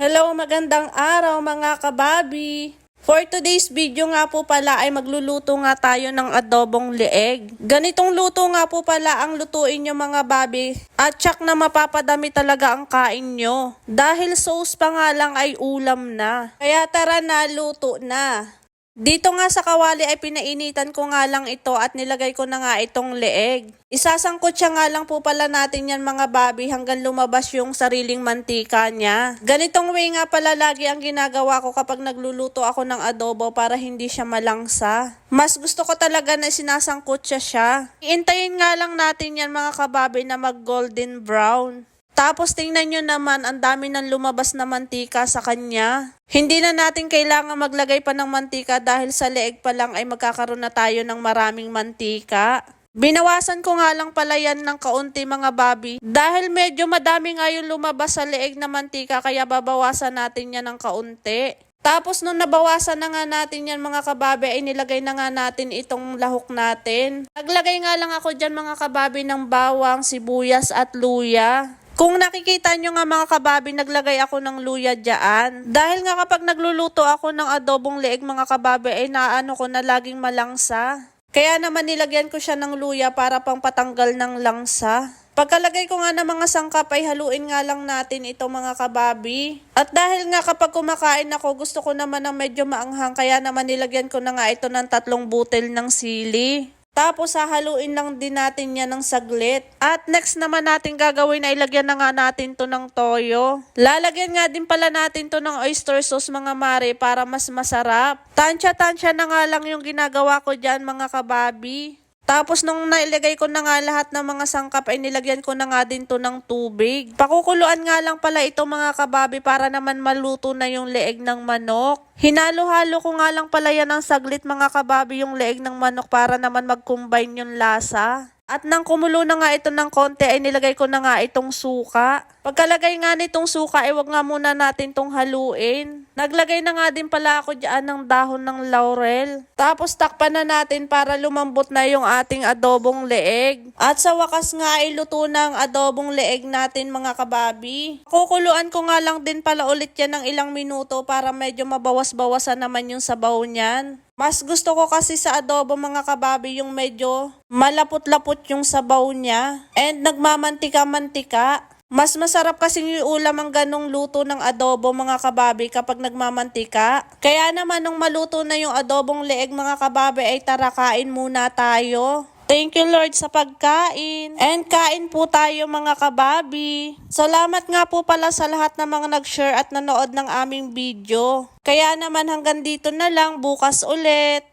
Hello, magandang araw mga kababi. For today's video nga po pala ay magluluto nga tayo ng adobong leeg. Ganitong luto nga po pala ang lutuin nyo mga babi at tsak na mapapadami talaga ang kain nyo. Dahil sauce pa nga lang ay ulam na. Kaya tara na, luto na. Dito nga sa kawali ay pinainitan ko nga lang ito at nilagay ko na nga itong leeg. Isasangkot siya nga lang po pala natin yan mga babi hanggang lumabas yung sariling mantika niya. Ganitong way nga pala lagi ang ginagawa ko kapag nagluluto ako ng adobo para hindi siya malangsa. Mas gusto ko talaga na sinasangkot siya siya. Iintayin nga lang natin yan mga kababi na mag golden brown. Tapos tingnan nyo naman, ang dami ng lumabas na mantika sa kanya. Hindi na natin kailangan maglagay pa ng mantika dahil sa leeg pa lang ay magkakaroon na tayo ng maraming mantika. Binawasan ko nga lang pala yan ng kaunti mga babi. Dahil medyo madami nga yung lumabas sa leeg na mantika kaya babawasan natin yan ng kaunti. Tapos nung nabawasan na nga natin yan mga kababe ay nilagay na nga natin itong lahok natin. Naglagay nga lang ako dyan mga kababe ng bawang, sibuyas at luya. Kung nakikita nyo nga mga kababi, naglagay ako ng luya dyan. Dahil nga kapag nagluluto ako ng adobong leeg mga kababi, ay naano ko na laging malangsa. Kaya naman nilagyan ko siya ng luya para pang patanggal ng langsa. Pagkalagay ko nga ng mga sangkap ay haluin nga lang natin ito mga kababi. At dahil nga kapag kumakain ako, gusto ko naman ng medyo maanghang, kaya naman nilagyan ko na nga ito ng tatlong butel ng sili. Tapos hahaluin lang din natin yan ng saglit. At next naman natin gagawin ay lagyan na nga natin to ng toyo. Lalagyan nga din pala natin to ng oyster sauce mga mare para mas masarap. Tansya-tansya na nga lang yung ginagawa ko dyan mga kababi. Tapos nung nailagay ko na nga lahat ng mga sangkap ay nilagyan ko na nga din to ng tubig. Pakukuluan nga lang pala ito mga kababi para naman maluto na yung leeg ng manok. Hinalo-halo ko nga lang pala yan ng saglit mga kababi yung leeg ng manok para naman mag-combine yung lasa. At nang kumulo na nga ito ng konti ay nilagay ko na nga itong suka. Pagkalagay nga nitong suka ay wag nga muna natin tong haluin. Naglagay na nga din pala ako dyan ng dahon ng laurel. Tapos takpan na natin para lumambot na yung ating adobong leeg. At sa wakas nga ay luto na ang adobong leeg natin mga kababi. Kukuluan ko nga lang din pala ulit yan ng ilang minuto para medyo mabawas-bawasan naman yung sabaw niyan. Mas gusto ko kasi sa adobo mga kababi yung medyo malapot-lapot yung sabaw niya. And nagmamantika-mantika. Mas masarap kasi yung ulam ang ganong luto ng adobo mga kababi kapag nagmamantika. Kaya naman nung maluto na yung adobong leeg mga kababi ay tara kain muna tayo. Thank you Lord sa pagkain. And kain po tayo mga kababi. Salamat nga po pala sa lahat ng mga nag-share at nanood ng aming video. Kaya naman hanggang dito na lang bukas ulit.